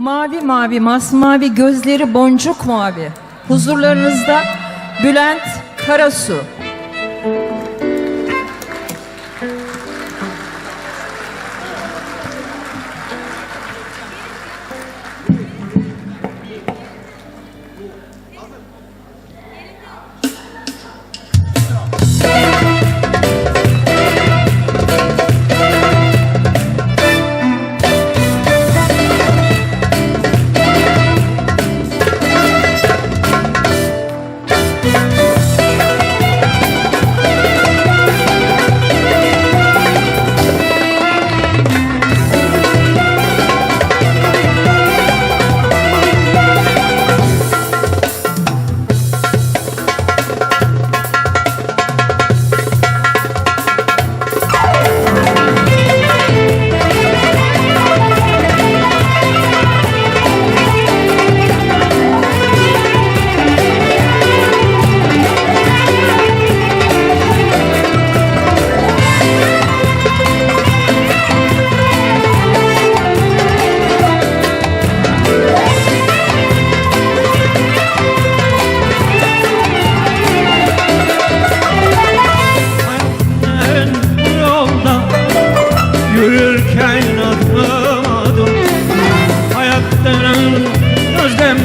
Mavi mavi masmavi gözleri boncuk mavi. Huzurlarınızda Bülent Karasu.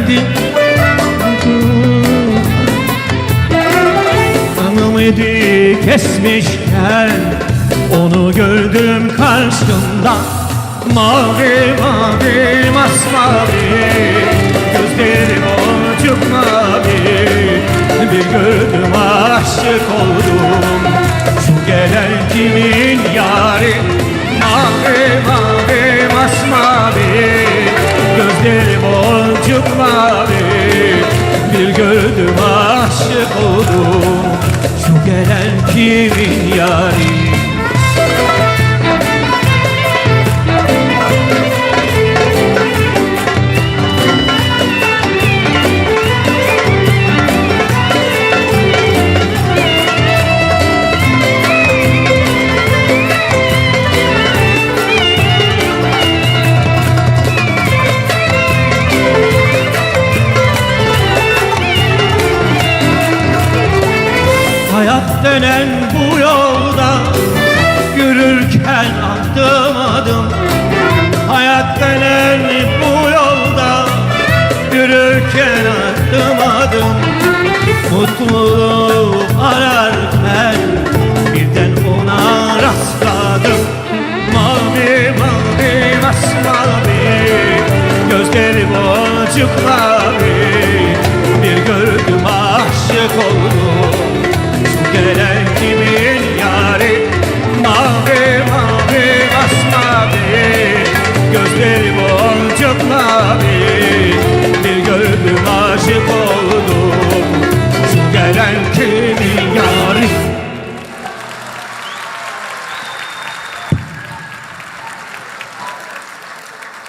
Özlemdi Ümidi kesmişken onu gördüm karşımda. Mavi mavi masmavi Gözleri boncuk mavi. Bir gördüm aşık oldum. Şu gelen kimin yari Mavi mavi masmavi. Gözleri boncuk mavi Bir gördüm aşık oldum. Şu gelen kimin yari Hayat denen bu yolda Yürürken adım adım. Hayat denen bu yolda Yürürken adım adım. Mutluluğu ararken Birden ona rastladım. Mavi mavi masmavi Gözleri boncuk mavi Bir gördüm aşık oldum